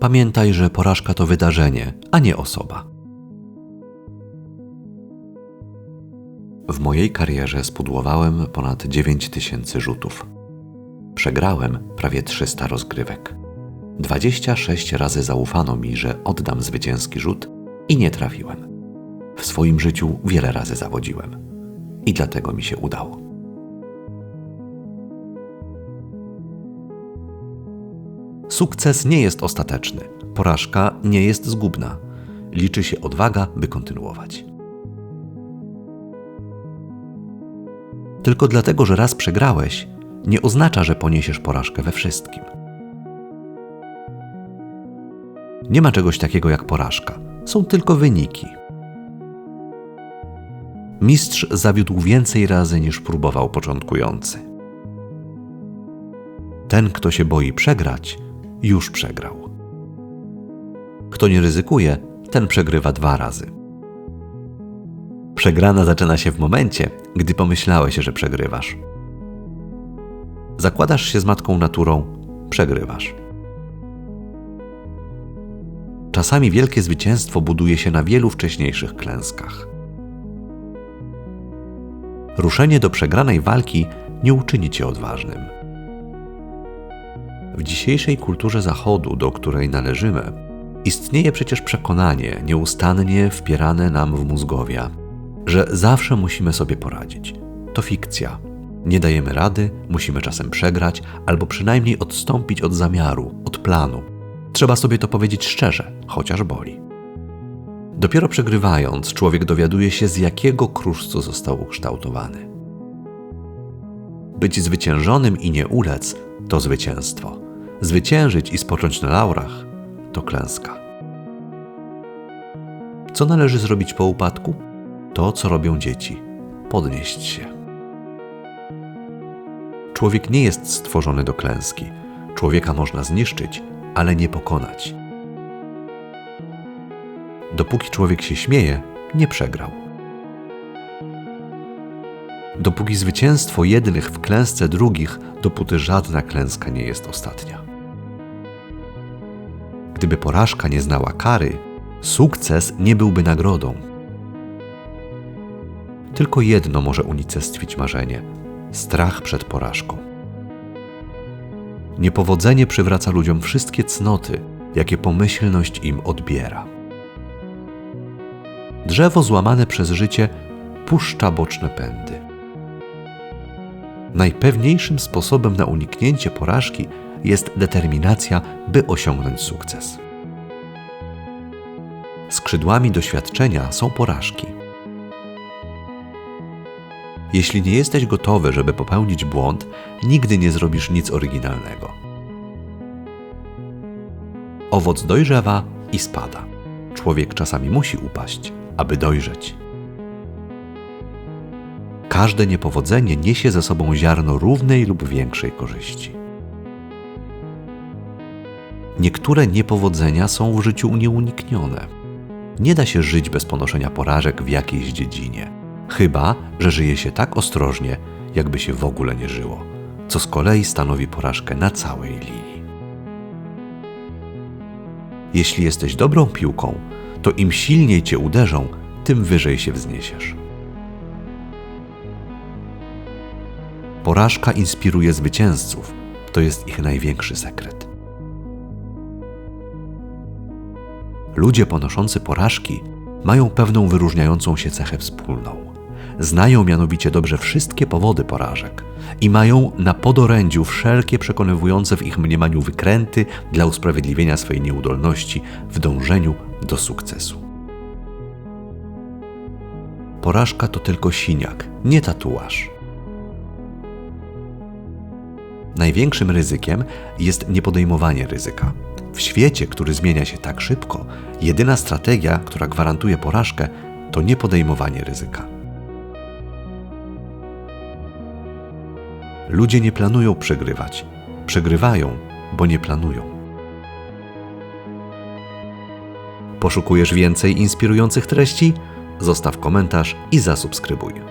Pamiętaj, że porażka to wydarzenie, a nie osoba. W mojej karierze spudłowałem ponad 9 tysięcy rzutów. Przegrałem prawie 300 rozgrywek. 26 razy zaufano mi, że oddam zwycięski rzut i nie trafiłem. W swoim życiu wiele razy zawodziłem i dlatego mi się udało. Sukces nie jest ostateczny, porażka nie jest zgubna. Liczy się odwaga, by kontynuować. Tylko dlatego, że raz przegrałeś, nie oznacza, że poniesiesz porażkę we wszystkim. Nie ma czegoś takiego jak porażka, są tylko wyniki. Mistrz zawiódł więcej razy niż próbował początkujący. Ten, kto się boi przegrać, już przegrał. Kto nie ryzykuje, ten przegrywa dwa razy. Przegrana zaczyna się w momencie, gdy pomyślałeś, że przegrywasz. Zakładasz się z matką naturą, przegrywasz. Czasami wielkie zwycięstwo buduje się na wielu wcześniejszych klęskach. Ruszenie do przegranej walki nie uczyni cię odważnym. W dzisiejszej kulturze Zachodu, do której należymy, istnieje przecież przekonanie nieustannie wpierane nam w mózgowia, że zawsze musimy sobie poradzić. To fikcja. Nie dajemy rady, musimy czasem przegrać, albo przynajmniej odstąpić od zamiaru, od planu. Trzeba sobie to powiedzieć szczerze, chociaż boli. Dopiero przegrywając, człowiek dowiaduje się, z jakiego kruszcu został ukształtowany. Być zwyciężonym i nie ulec to zwycięstwo. Zwyciężyć i spocząć na laurach to klęska. Co należy zrobić po upadku? To, co robią dzieci podnieść się. Człowiek nie jest stworzony do klęski. Człowieka można zniszczyć, ale nie pokonać. Dopóki człowiek się śmieje, nie przegrał. Dopóki zwycięstwo jednych w klęsce drugich, dopóty żadna klęska nie jest ostatnia. Gdyby porażka nie znała kary, sukces nie byłby nagrodą. Tylko jedno może unicestwić marzenie strach przed porażką. Niepowodzenie przywraca ludziom wszystkie cnoty, jakie pomyślność im odbiera. Drzewo złamane przez życie puszcza boczne pędy. Najpewniejszym sposobem na uniknięcie porażki jest determinacja, by osiągnąć sukces. Skrzydłami doświadczenia są porażki. Jeśli nie jesteś gotowy, żeby popełnić błąd, nigdy nie zrobisz nic oryginalnego. Owoc dojrzewa i spada. Człowiek czasami musi upaść, aby dojrzeć. Każde niepowodzenie niesie ze sobą ziarno równej lub większej korzyści. Niektóre niepowodzenia są w życiu nieuniknione. Nie da się żyć bez ponoszenia porażek w jakiejś dziedzinie, chyba że żyje się tak ostrożnie, jakby się w ogóle nie żyło, co z kolei stanowi porażkę na całej linii. Jeśli jesteś dobrą piłką, to im silniej cię uderzą, tym wyżej się wzniesiesz. Porażka inspiruje zwycięzców, to jest ich największy sekret. Ludzie ponoszący porażki mają pewną wyróżniającą się cechę wspólną. Znają mianowicie dobrze wszystkie powody porażek i mają na podorędziu wszelkie przekonywujące w ich mniemaniu wykręty dla usprawiedliwienia swej nieudolności w dążeniu do sukcesu. Porażka to tylko siniak, nie tatuaż. Największym ryzykiem jest niepodejmowanie ryzyka. W świecie, który zmienia się tak szybko, jedyna strategia, która gwarantuje porażkę, to niepodejmowanie ryzyka. Ludzie nie planują przegrywać, przegrywają, bo nie planują. Poszukujesz więcej inspirujących treści? Zostaw komentarz i zasubskrybuj.